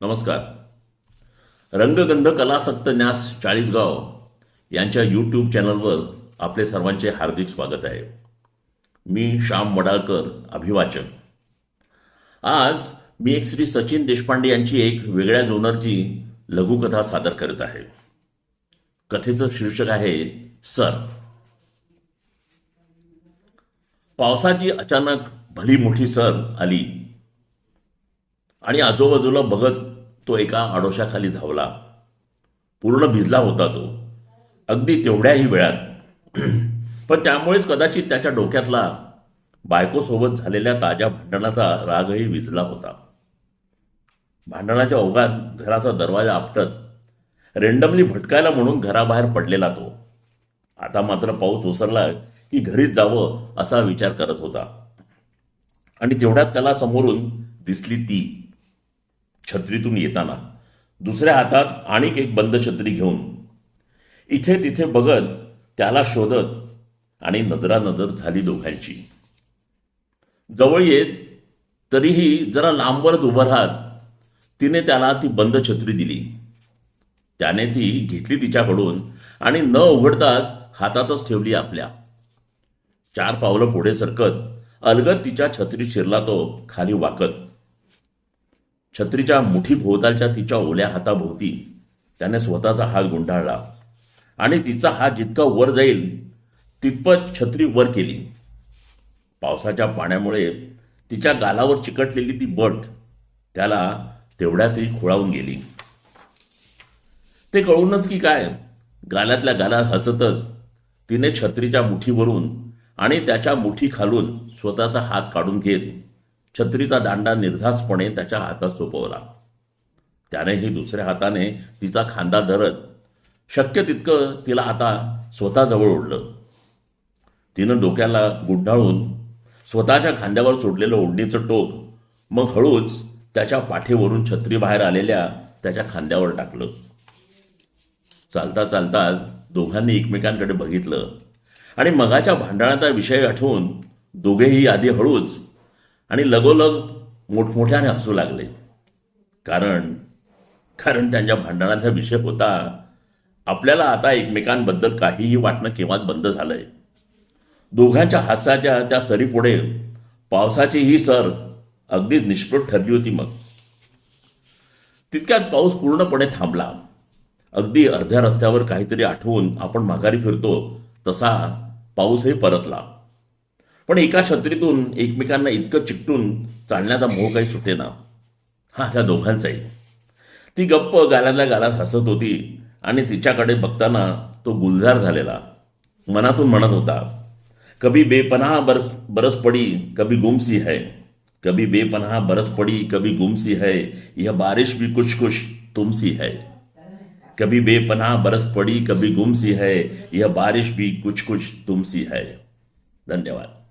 नमस्कार. रंगगंध कलासक्त न्यास चाळीसगाव यांच्या यूट्यूब चॅनलवर आपले सर्वांचे हार्दिक स्वागत आहे. मी श्याम वडाळकर अभिवाचक. आज मी एक श्री सचिन देशपांडे यांची एक वेगळ्या जोनरची लघुकथा सादर करत आहे. कथेचं शीर्षक आहे सर. पावसाची अचानक भली मोठी सर आली. आणि आजूबाजूला बघत तो एका आडोशाखाली धावला. पूर्ण भिजला होता तो. अगदी तेवढ्याही वेळात. पण त्यामुळेच कदाचित त्याच्या डोक्यातला बायकोसोबत झालेल्या ताज्या भांडणाचा रागही विजला होता. भांडणाच्या ओघात घराचा दरवाजा आपटत रेंडमली भटकायला म्हणून घराबाहेर पडलेला तो. आता मात्र पाऊस ओसरला की घरीच जावं असा विचार करत होता. आणि तेवढ्यात त्याला समोरून दिसली ती. छत्रीतून येताना. दुसऱ्या हातात आणिक एक बंद छत्री घेऊन. इथे तिथे बघत त्याला शोधत आणि नजरानजर झाली दोघांची. जवळ येत तरीही जरा लांबवरच उभं राहत तिने त्याला ती बंद छत्री दिली. त्याने ती घेतली तिच्याकडून आणि न उघडताच हातातच ठेवली आपल्या. चार पावलं पुढे सरकत अलगद तिच्या छत्री शिरला तो खाली वाकत. छत्रीच्या मुठी भोवतालच्या तिच्या ओल्या हाताभोवती त्याने स्वतःचा हात गुंडाळला. आणि तिचा हात जितका वर जाईल तितपत छत्री वर केली. पावसाच्या पाण्यामुळे तिच्या गालावर चिकटलेली ती बट त्याला तेवढ्यातही खोळावून गेली. ते कळूनच की काय गालातल्या गालात हसतच तिने छत्रीच्या मुठीवरून आणि त्याच्या मुठी खालून स्वतःचा हात काढून घेत छत्रीचा दांडा निर्धासपणे त्याच्या हातात सोपवला. त्यानेही दुसऱ्या हाताने तिचा खांदा धरत शक्य तितकं तिला आता स्वतःजवळ ओढलं. तिनं डोक्याला गुंडाळून स्वतःच्या खांद्यावर सोडलेलं ओढणीचं टोक मग हळूच त्याच्या पाठीवरून छत्री बाहेर आलेल्या त्याच्या खांद्यावर टाकलं. चालता चालता दोघांनी एकमेकांकडे बघितलं आणि मगाच्या भांडणाचा विषय आठवून दोघेही आधी हळूच आणि लगोलग मोठमोठ्याने हसू लागले. कारण कारण त्यांच्या भांडणाचा विषय होता. आपल्याला आता एकमेकांबद्दल काहीही वाटणं केव्हाच बंद झालंय. दोघांच्या हास्याच्या त्या सरीपुढे पावसाची ही सर अगदीच निष्प्रभ ठरली होती मग. तितक्यात पाऊस पूर्णपणे थांबला. अगदी अर्ध्या रस्त्यावर काहीतरी आठवून आपण माघारी फिरतो तसा पाऊसही परतला. पण एका छत्रीतून एकमेकांना इतकं चिकटून चालण्याचा मोह काही सुटेना हा त्या दोघांचाही. ती गप्प गालातल्या गालात हसत होती आणि तिच्याकडे बघताना तो गुलजार झालेला. मनातून म्हणत होता कभी बेपनाह बरस बरस पडी कभी गुमसी है. कभी बेपनाह बरस पडी कभी गुमसी है. यह बारिश भी कुछ कुछ तुमसी है. कभी बेपनाह बरस पड़ी कभी गुमसी है. यह बारिश भी कुछ कुछ तुमसी है. धन्यवाद।